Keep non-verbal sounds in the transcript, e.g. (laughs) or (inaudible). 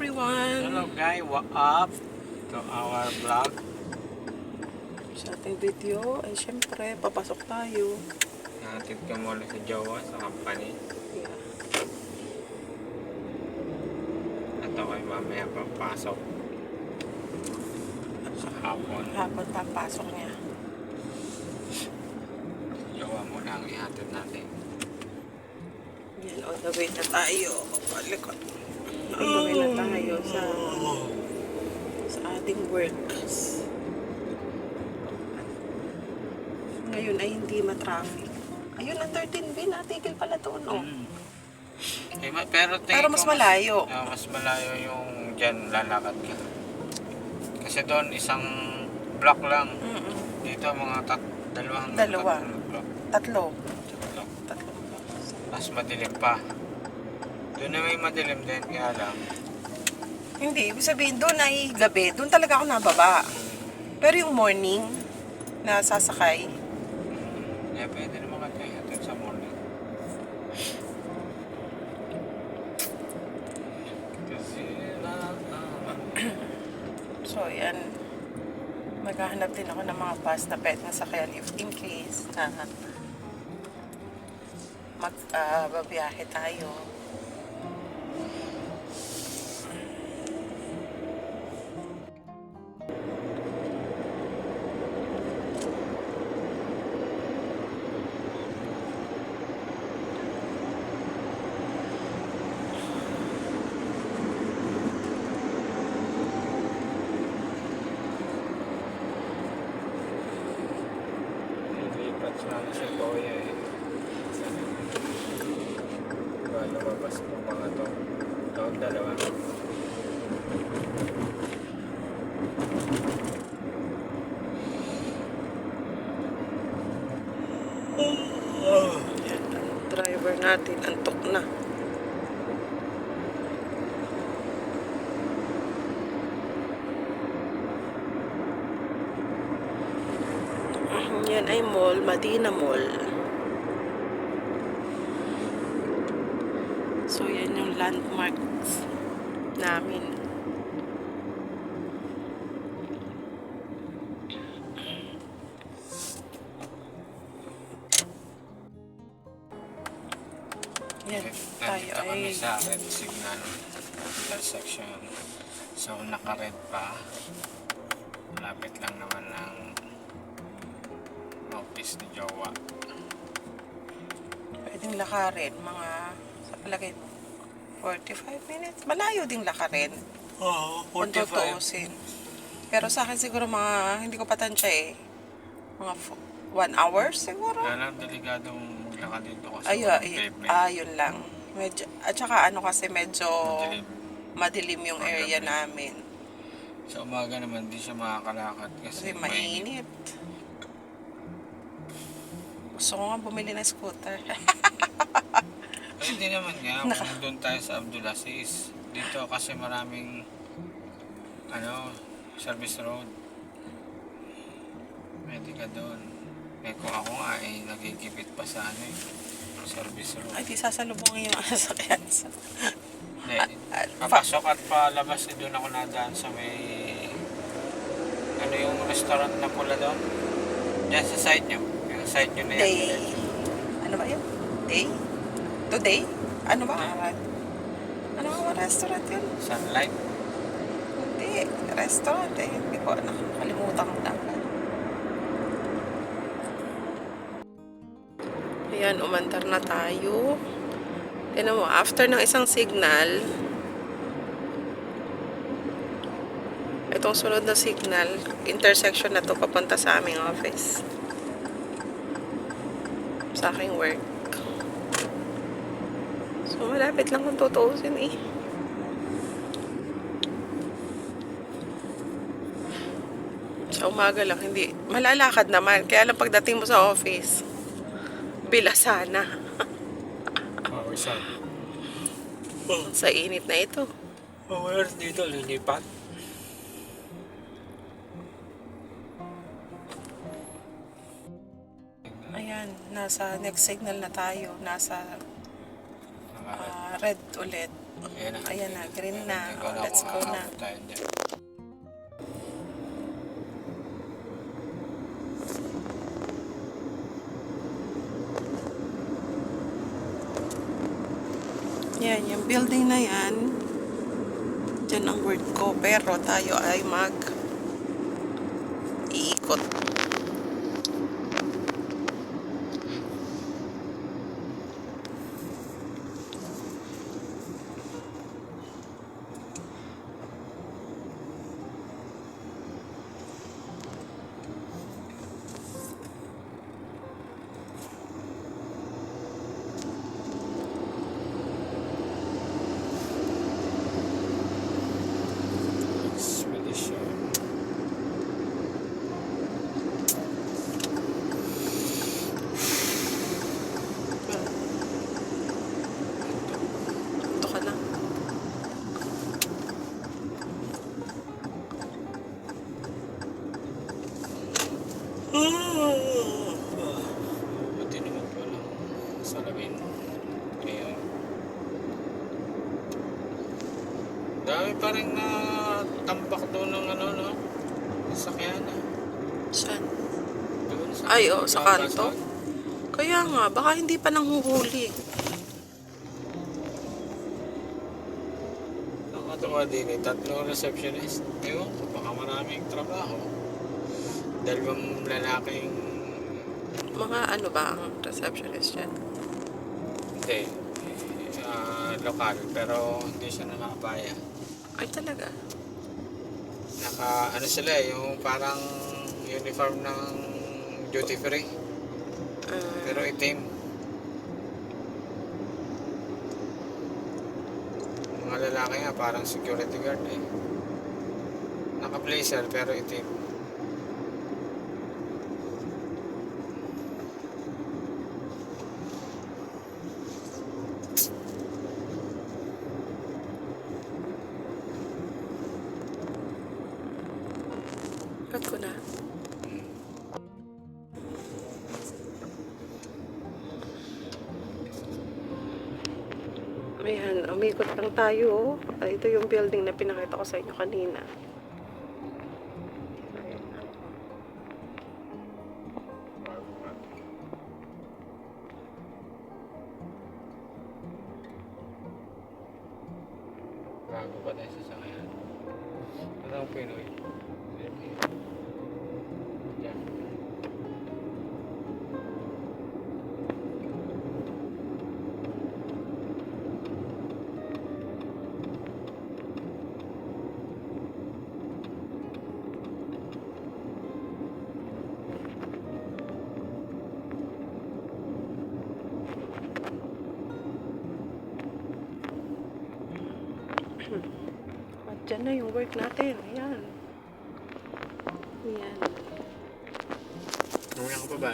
Everyone! Hello guys, what up to our vlog? Sa ating video ay syempre papasok tayo. Natin ka muna si Jowa sa company. Yeah. At ako ay mamaya papasok sa hapon. Hapon papasok niya. Jowa muna ang ihatid natin. Yan, on the way na tayo. Palikot. Way na tayo sa sa ating works. Ngayon ay hindi matraffic. Ayun ang 13B, natigil pala doon, oh. Mm. Eh, ma- pero tingin Pero ko mas malayo. Ah, mas malayo yung dyan lalakad ka. Kasi doon isang block lang. Mm-mm. Dito mga tat dalawang Dalawa. tatlong block. Tatlo. Tatlo. Tatlo. Mas madilim pa. Doon na may madilim din, kaya lang. Hindi, ibig sabihin doon ay gabi. Doon talaga ako nababa. Pero yung morning na sasakay, Eh, pwede naman ka ihatid sa morning. Kasi na, (clears throat) so yan, maghahanap din ako ng mga bus na pwede na sakyan if in case na mag ah, babiyahe tayo. Diba, lumabas po mga to. Ito, dalawa. Ang driver natin, antok na. Yan ay mall, Madina Mall. So yan yung landmarks namin. Yan, tayo Nandito kami ay sa red signal intersection. So, naka-red pa. Malapit lang naman ng office ni Jowa. pwedeng lakarin, mga sa palagay mo, 45 minutes. Malayo ding lakarin. Oo, Kung tutuusin. Pero sa akin siguro mga, hindi ko patansya eh. Mga 1 hour siguro. Kaya lang delikadong maglakad dito kasi Ay, ay, ah, yun lang. Medyo, at saka ano kasi medyo Madilim. madilim yung Magabi. area namin. Sa umaga naman, di siya makakalakad kasi, Kasi mainit. Gusto ko nga bumili ng scooter. (laughs) Ay, hindi naman nga. (laughs) Naka- Kung doon tayo sa Abdulaziz. Dito kasi maraming ano, service road. Pwede ka doon. Eh kung ako nga eh, nagigipit pa sa ano eh, service road. Ay, di sasalubungin yung (laughs) sasakyan sa... Hindi, ah, papasok at palabas eh, doon ako nadaan sa may ano yung restaurant na pula doon? Diyan sa side nyo. Yung side nyo na yan. Day. Ano ba yun? Day? Today? Ano ba? Ano ba restaurant yun? Sunlight. Hindi. Restaurant eh. Hindi ko nakakalimutan ko na. Ayan, umandar na tayo. Tignan mo, after ng isang signal, itong sunod na signal, intersection na to papunta sa aming office. Sa aking work. So, malapit lang kung tutuusin eh. Sa umaga lang, hindi. Malalakad naman. Kaya lang pagdating mo sa office, bilasana. Oh, isa. Sa init na ito. Oh, where's dito lilipat? Ayan, nasa next signal na tayo. Nasa Naka- ah, red ulit. Ayan na. Ayan na, green na. Let's go na. dyan. Yan, yung building na yan. Diyan ang word ko. Pero tayo ay mag iikot. Salamin. Ngayon. Dami pa rin na tambak doon ng ano, no? Sakyan na. Saan? Doon sa Ay, oh, sa kanto? Kaya nga, baka hindi pa nang huhuli. Nakatuwa din eh. Tatlong receptionist. Ewan ko, baka maraming trabaho. Dalawang lalaking Mga ano ba ang receptionist yan? Hindi. ah, lokal, pero hindi siya nakabaya. Ay, talaga? Naka, ano sila eh, yung parang uniform ng duty free, Ah, pero itim. Mga lalaki nga, parang security guard eh. Naka-blazer, pero itim. Ayan, umikot lang tayo. oh. Ito yung building na pinakita ko sa inyo kanina. At dyan na yung work natin. Ayan. Ayan. Mamaya ko pa ba?